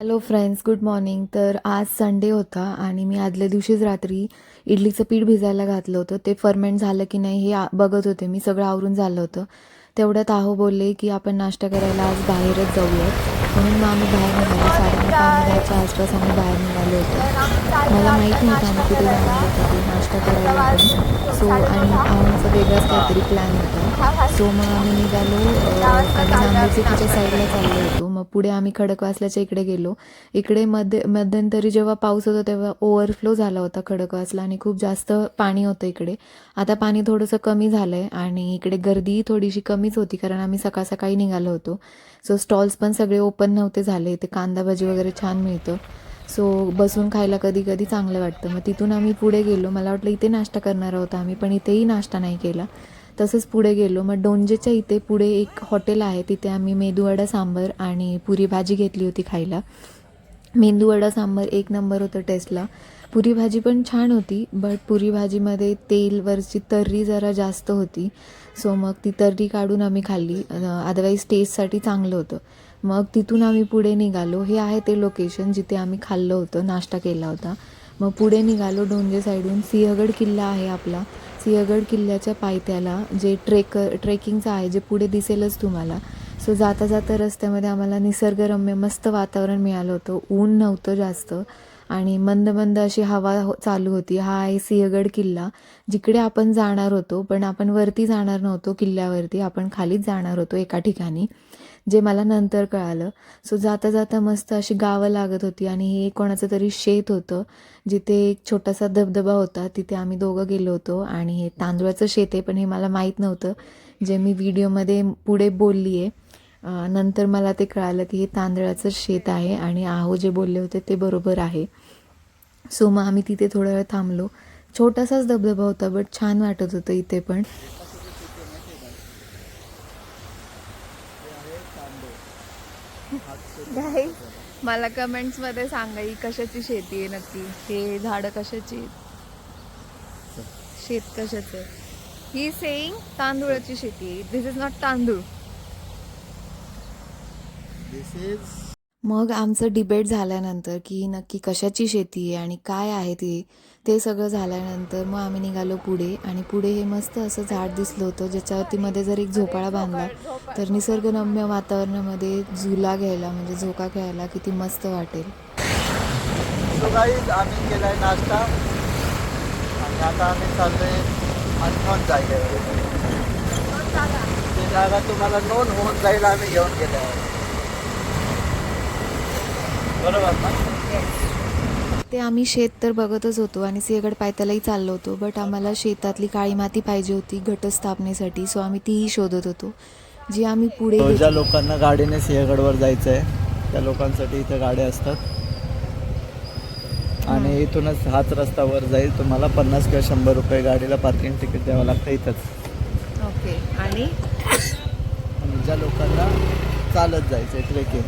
Hello friends good morning तर आज Sunday होता आणि मी आदल्या दिवशीच रात्री इडलीचं पीठ भिजायला घातलं होतं. ते फर्मेंट झालं की नाही हे बघत होते. मी सगळं आवरून झालं होतं. तेवढ्यात आहो बोलले की आपण नाश्ता करायला आज बाहेरच जाऊयात. म्हणून मग आम्ही बाहेर निघालो. साडेनऊ आसपास आम्ही बाहेर निघालो होतो. मला माहीत नव्हतं आम्ही कुठे जाणार होतो. नाश्ता करायला पण. सो आणि आमचा वेगळाच काहीतरी प्लॅन होता. सो मग आम्ही निघालो आणि नांदेडच्या साईडला चाललो होतो. मग पुढे आम्ही खडकवासल्याच्या इकडे गेलो. इकडे मध्ये मध्यंतरी जेव्हा पाऊस होता तेव्हा ओव्हरफ्लो झाला होता खडकवासला आणि खूप जास्त पाणी होतं इकडे. आता पाणी थोडंसं कमी झालं आहे आणि इकडे गर्दी थोडीशी कमीच होती कारण आम्ही सकाळ सकाळी निघालो होतो. सो स्टॉल्स पण सगळे ओपन नव्हते झाले. इथे कांदा भजी वगैरे छान मिळतं. सो बसून खायला कधी कधी चांगलं वाटतं. मग तिथून आम्ही पुढे गेलो. मला वाटलं इथे नाश्ता करणार आहोत आम्ही पण इथेही नाश्ता नाही केला. तसंच पुढे गेलो. मग डोंजेच्या इथे पुढे एक हॉटेल आहे. तिथे आम्ही मेदूवडा सांबर आणि पुरी भाजी घेतली होती खायला. मेंदूवडा सांबर एक नंबर होतं टेस्टला. पुरी भाजी पण छान होती बट पुरी भाजीमध्ये तेलवरची तर्री जरा जास्त होती. सो मग ती तर्री काढून आम्ही खाल्ली. अदरवाईज टेस्टसाठी चांगलं होतं. मग तिथून आम्ही पुढे निघालो. हे आहे ते लोकेशन जिथे आम्ही खाल्लं होतं नाश्ता केला होता. मग पुढे निघालो डोंजे साईडून सिंहगड किल्ला आहे आपला. सिंहगड किल्ल्याच्या पायथ्याला जे ट्रेक ट्रेकिंगचं आहे जे पुढे दिसेलच तुम्हाला. सो जाता जाता रस्त्यामध्ये आम्हाला निसर्गरम्य मस्त वातावरण मिळालं होतं. ऊन नव्हतं जास्त. आणि मंद मंद अशी हवा हो- चालू होती. हा आहे सिंहगड किल्ला. जिकडे आपण जाणार होतो पण आपण वरती जाणार नव्हतो किल्ल्यावरती. आपण खालीच जाणार होतो एका ठिकाणी. जे मला नंतर कळालं. सो जाता जाता मस्त अशी गावं लागत होती आणि हे कोणाचं तरी शेत होतं. जिथे एक छोटासा धबधबा होता तिथे आम्ही दोघं गेलो होतो आणि हे तांदूळाचं शेत आहे पण हे मला माहीत नव्हतं. जे मी व्हिडिओमध्ये पुढे बोलली आहे नंतर मला ते कळालं की हे तांदळाचं शेत आहे आणि आहो जे बोलले होते ते बरोबर आहे. सो मग आम्ही तिथे थोडा वेळ थांबलो. छोटासाच धबधबा होता बट छान वाटत होतं इथे पण. गाईज मला कमेंट्समध्ये सांगा ही कशाची शेती आहे नक्की? हे झाडं कशाची आहेत? शेत कशाचं आहे? ही सेईंग तांदूळाची शेती आहे. दिस इज नॉट तांदूळ. दिस इज मग आमचं डिबेट झाल्यानंतर की नक्की कशाची शेती आहे आणि काय आहे ती ते सगळं झाल्यानंतर मग आम्ही निघालो पुढे आणि पुढे हे मस्त असं झाड दिसलं होतं. ज्याच्यावरती मध्ये जर एक झोपाळा बांधला तर निसर्गरम्य वातावरणामध्ये झुला घ्यायला म्हणजे झोका घ्यायला किती मस्त वाटेल. आम्ही केलाय नाश्ता. आणि आता आम्ही चाललोय अननोन जागेवर ती जागा तुम्हाला नोंद होऊन जाईल आम्ही घेऊन गेलो. बरोबर ना ते आम्ही शेत तर बघतच होतो आणि सिंहगड पायथ्यालाही चाललो होतो बट आम्हाला शेतातली काळी माती पाहिजे होती घटस्थापनेसाठी सो आम्ही तीही शोधत होतो. जी आम्ही पुढे ज्या लोकांना गाडीने सिंहगडवर जायचं आहे त्या लोकांसाठी इथं गाड्या असतात. आणि इथूनच हाच रस्ता वर जाईल. तुम्हाला पन्नास किंवा शंभर रुपये गाडीला पार्किंग तिकीट द्यावं लागतं इथंच. ओके आणि? आणि ज्या लोकांना चालत जायचं आहे ट्रेकिंग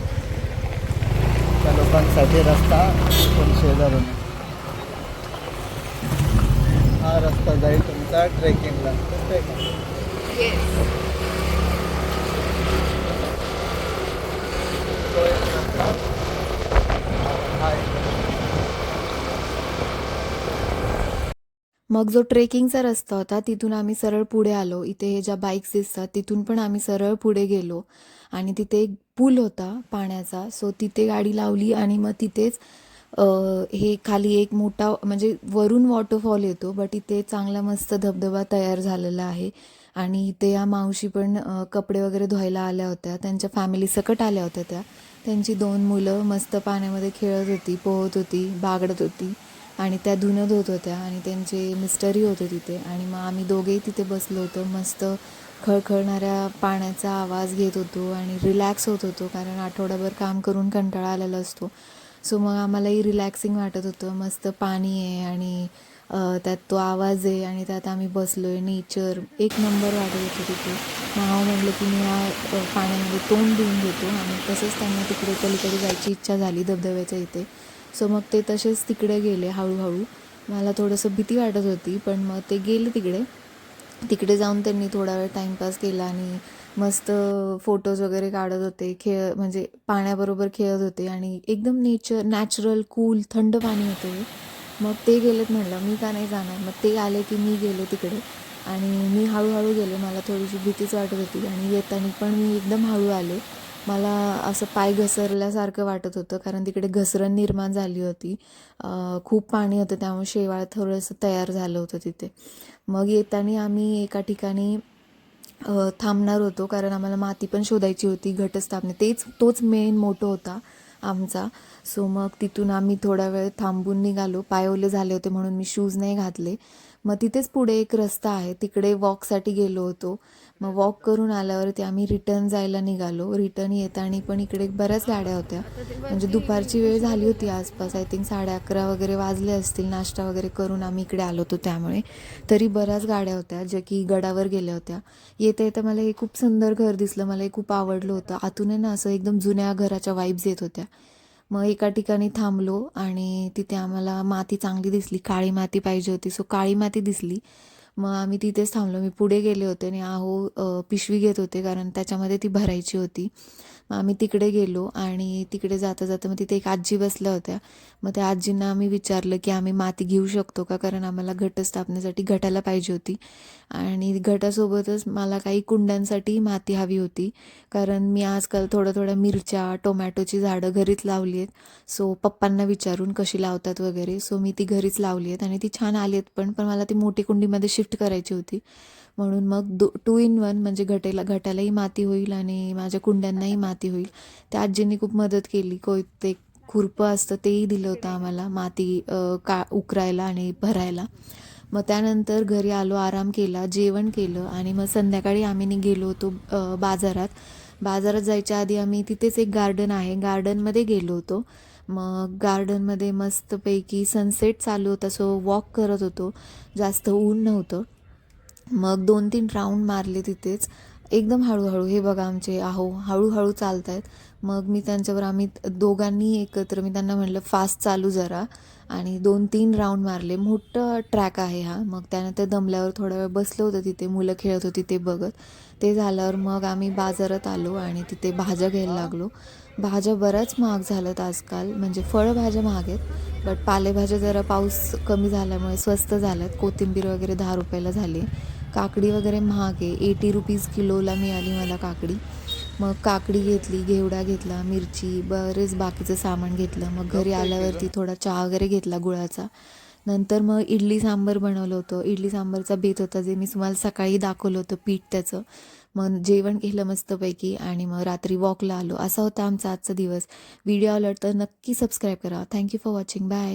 त्या लोकांसाठी रस्ता पण शेजारून. हा रस्ता जाईल तुमचा ट्रेकिंगला. दिसतंय का? तो एक रस्ता. हा एक रस्ता. मग जो ट्रेकिंगचा रस्ता होता तिथून आम्ही सरळ पुढे आलो. इथे हे ज्या बाईक्स दिसतात तिथून पण आम्ही सरळ पुढे गेलो. आणि तिथे एक पूल होता पाण्याचा. सो तिथे गाडी लावली आणि मग तिथेच हे खाली एक मोठा म्हणजे वरून वॉटरफॉल येतो बट इथे चांगला मस्त धबधबा तयार झालेला आहे. आणि इथे या मावशी पण कपडे वगैरे धुवायला आल्या होत्या. त्यांच्या फॅमिली सकट आल्या होत्या त्या. त्यांची दोन मुलं मस्त पाण्यामध्ये खेळत होती पोहत होती बागडत होती. आणि त्या धुणं धुत होत्या आणि त्यांचे मिस्टरही होते तिथे. आणि मग आम्ही दोघेही तिथे बसलो होतो. मस्त खळखळणाऱ्या पाण्याचा आवाज घेत होतो आणि रिलॅक्स होत होतो कारण आठवडाभर काम करून कंटाळा आलेला असतो. सो मग आम्हालाही रिलॅक्सिंग वाटत होतं. मस्त पाणी आहे आणि त्यात तो आवाज आहे आणि त्यात आम्ही बसलो आहे नेचर एक नंबर वाटत होतं तिथे. नाव म्हटलं की मी या पाण्यामध्ये तोंड देऊन घेतो. आणि तसंच त्यांना तिकडे पलीकडे जायची इच्छा झाली धबधब्याच्या इथे. सो मग ते तसेच तिकडे गेले हळूहळू. मला थोडंसं भीती वाटत होती पण मग ते गेले तिकडे. तिकडे जाऊन त्यांनी थोडा वेळ टाईमपास केला आणि मस्त फोटोज वगैरे काढत होते खेळ म्हणजे पाण्याबरोबर खेळत होते आणि एकदम नेचर नॅचरल कूल थंड पाणी होते. मग ते गेलेत म्हणलं मी का नाही जाणार? मग ते आले की मी गेले तिकडे. आणि मी हळूहळू गेले मला थोडीशी भीतीच वाटत होती आणि येताना पण मी एकदम हळू आले. मला असं पाय घसरल्यासारखं वाटत होतं कारण तिकडे घसरण निर्माण झाली होती. खूप पाणी होतं त्यामुळे शेवाळ थोडंसं तयार झालं होतं तिथे. मग येताना आम्ही एका ठिकाणी थांबणार होतो कारण आम्हाला माती पण शोधायची होती घटस्थापने. तेच तोच मेन मोटो होता आमचा. सो मग तिथून आम्ही थोडा वेळ थांबून निघालो. पायवले झाले होते म्हणून मी शूज नाही घातले. मग तिथेच पुढे एक रस्ता आहे. तिकडे वॉकसाठी गेलो होतो. मग वॉक करून आल्यावरती आम्ही रिटर्न जायला निघालो. रिटर्न येताना पण इकडे बऱ्याच गाड्या होत्या. म्हणजे दुपारची वेळ झाली होती आसपास. आय थिंक साडे अकरा वगैरे वाजले असतील. नाश्ता वगैरे करून आम्ही इकडे आलो होतो त्यामुळे. तरी बऱ्याच गाड्या होत्या ज्या की गडावर गेल्या होत्या. येता येता मला हे खूप सुंदर घर दिसलं. मला हे खूप आवडलं होतं. आतून आहे ना असं एकदम जुन्या घराच्या वाईब्स येत होत्या. मग एका ठिकाणी थांबलो आणि तिथे आम्हाला माती चांगली दिसली. काळी माती पाहिजे होती. सो काळी माती दिसली. मग आम्ही तिथेच थांबलो. मी पुढे गेले होते आणि आहो पिशवी घेत होते कारण त्याच्यामध्ये ती भरायची होती. मग आम्ही तिकडे गेलो आणि तिकडे जाता जाता मग तिथे एक आजी बसल्या होत्या. मग त्या आजींना आम्ही विचारलं की आम्ही माती घेऊ शकतो का? कारण आम्हाला घट स्थापनेसाठी घटाला पाहिजे होती. आणि घटासोबतच मला काही कुंड्यांसाठी माती हवी होती. कारण मी आजकाल थोडं थोड्या मिरच्या टोमॅटोची झाडं घरीच लावली आहेत. सो पप्पांना विचारून कशी लावतात वगैरे. सो मी ती घरीच लावली आहेत आणि ती छान आली आहेत पण पण मला ती मोठी कुंडीमध्ये शिफ्ट करायची होती. म्हणून मग दो टू इन वन म्हणजे घटेला घटालाही माती होईल आणि माझ्या कुंड्यांनाही माती होईल. त्या आजींनी खूप मदत केली. कोय ते खुरपं असतं तेही दिलं होतं आम्हाला माती का उकरायला आणि भरायला. मग त्यानंतर घरी आलो आराम केला जेवण केलं आणि मग संध्याकाळी आम्ही गेलो होतो बाजारात. बाजारात जायच्या आधी आम्ही तिथेच एक गार्डन आहे. गार्डनमध्ये गेलो होतो. मग गार्डनमध्ये मस्तपैकी सनसेट चालू होता सो वॉक करत होतो. जास्त ऊन नव्हतं. मग दोन तीन राऊंड मारले तिथेच. एकदम हळूहळू हे बघा आमचे आहो हळूहळू चालत आहेत मग मी त्यांच्यावर आम्ही दोघांनी एकत्र मी त्यांना म्हटलं फास्ट चालू जरा. आणि दोन तीन राऊंड मारले. मोठं ट्रॅक आहे हा. मग त्यानंतर दमल्यावर थोडा वेळ बसलो होतं तिथे मुलं खेळत होती ते बघत. ते झाल्यावर मग आम्ही बाजारात आलो आणि तिथे भाज्या घ्यायला लागलो. भाज्या बऱ्याच महाग झाल्यात आजकाल. म्हणजे फळभाज्या महाग आहेत बट पालेभाज्या जरा पाऊस कमी झाल्यामुळे स्वस्त झाल्यात. कोथिंबीर वगैरे दहा रुपयाला झाली. काकडी वगैरे महाग आहे. एटी रुपीज किलोला मिळाली मला काकडी. मग काकडी घेतली घेवडा घेतला मिरची बरेच बाकीचं सामान घेतलं. मग घरी आल्यावरती थोडा चहा वगैरे घेतला गुळाचा. नंतर मग इडली सांबर बनवलं होतं. इडली सांबारचा बेत होता जे मी तुम्हाला सकाळी दाखवलं होतं पीठ त्याचं. मग जेवण केलं मस्तपैकी आणि मग रात्री वॉकला आलो. असा होता आमचा आजचा दिवस. व्हिडिओ आवडला तर नक्की सबस्क्राईब करा. Thank you for watching bye